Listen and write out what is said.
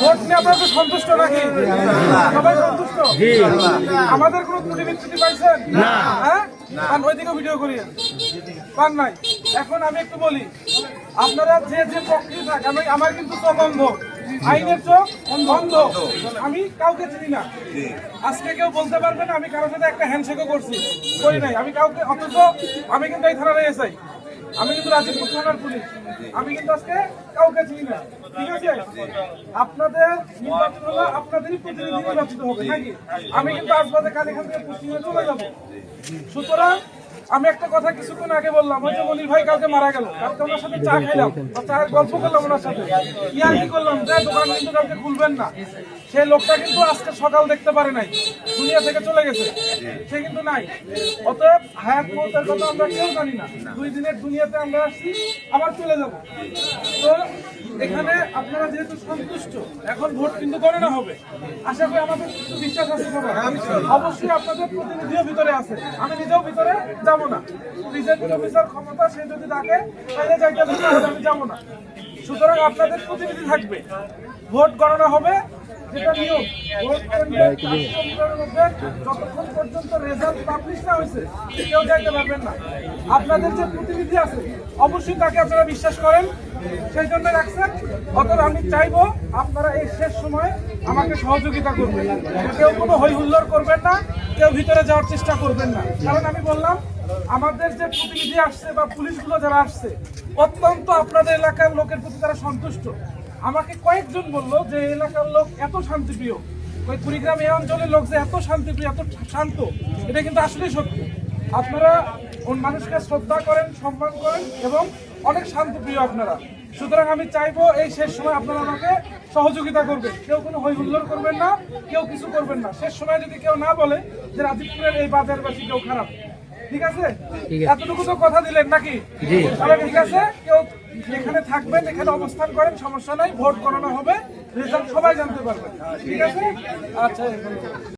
Vote নিয়ে আপনারা তো সন্তুষ্ট নাকি? সবাই সন্তুষ্ট? আমাদের কোনো ত্রুটি বিচ্যুতি পাইছেন হ্যাঁ? পান ওইদিকে ভিডিও করিয়ে পান নাই। এখন আমি একটু বলি আপনারা যে যে প্রক্রিয়া থাক আমি আমার কিন্তু চোখ অন্ধ আইনের চোখ অন্ধ আমি কাউকে চিনি না। আজকে কেউ বলতে পারবে না আমি কারোর সাথে একটা হ্যান্ডশেকও করছি। করি নাই। আমি কাউকে অথচ আমি কিন্তু এই থানার এসআই আমি কিন্তু রাজীবপুর থানার পুলিশ। আমি কিন্তু আজকে কাউকে চিনি না। ঠিক আছে? আপনাদের নির্বাচন হলো আপনাদেরই প্রতিনিধি নির্বাচিত হবে, নাকি? আমি কিন্তু আজ বাদে কাল থেকে হয়ে চলে যাব। সুতরাং আমি একটা কথা কিছুক্ষণ আগে বললাম, ওই যে মনির ভাই কালকে মারা গেল, কালকে ওনার সাথে চা খাইলাম চায়ের গল্প করলাম ওনার সাথে। ইয়ার কি করলাম, যে দোকান কিন্তু কালকে খুলবেন না। সেই লোকটা কিন্তু আজকে সকাল দেখতে পারে নাই, দুনিয়া থেকে চলে গেছে, সে কিন্তু নাই। অতএব হায়াত মৌতের কথা আমরা কেউ জানি না। দুই দিনের দুনিয়াতে আমরা আসছি, আবার চলে যাব। তো এখানে আপনারা যেহেতু সন্তুষ্ট, এখন ভোট কিন্তু করে না হবে। আশা করি আমাদের বিশ্বাস আছে অবশ্যই আপনাদের প্রতিনিধিও ভিতরে আছে। আমি নিজেও ভিতরে যাব না। প্রেসিডেন্ট অফিসার ক্ষমতা, সে যদি থাকে তাহলে যাইতে আমি যাব না। সুতরাং আপনাদের প্রতিনিধি থাকবে। ভোট গণনা হবে যেটা নিয়োগ। ভোট মধ্যে যতক্ষণ পর্যন্ত রেজাল্ট পাবলিশ না হয়েছে কেউ যাইতে পারবেন না। আপনাদের যে প্রতিনিধি আছে অবশ্যই তাকে আপনারা বিশ্বাস করেন। সেই জন্য রাখছেন। অতএব আমি চাইব আপনারা এই শেষ সময় আমাকে সহযোগিতা করবেন কেউ কোনো হই হুল্লোড় করবেন না, কেউ ভিতরে যাওয়ার চেষ্টা করবেন না। কারণ আমি বললাম, আমাদের যে প্রতিনিধি আসছে বা পুলিশগুলো যারা আসছে, অত্যন্ত আপনাদের এলাকার লোকের প্রতি তারা সন্তুষ্ট। আমাকে কয়েকজন বলল যে এলাকার লোক এত শান্তিপ্রিয়। ওই কুড়িগ্রাম এই অঞ্চলের লোক যে এত শান্তিপ্রিয়, এত শান্ত, এটা কিন্তু আসলেই সত্যি। আপনারা মানুষকে শ্রদ্ধা করেন, সম্মান করেন এবং অনেক শান্তিপ্রিয় আপনারা। সুতরাং আমি চাইব এই শেষ সময় আপনারা আমাকে সহযোগিতা করবেন। কেউ কোনো হই হুল্লোড় করবেন না কেউ কিছু করবেন না। শেষ সময় যদি কেউ না বলে যে রাজীবপুরের এই বাজারবাসী কেউ খারাপ ঠিক আছে? এতটুকু তো কথা দিলেন নাকি? তাহলে ঠিক আছে কেউ এখানে থাকবেন এখানে অবস্থান করেন সমস্যা নাই ভোট করানো হবে রেজাল্ট সবাই জানতে পারবেন ঠিক আছে? আচ্ছা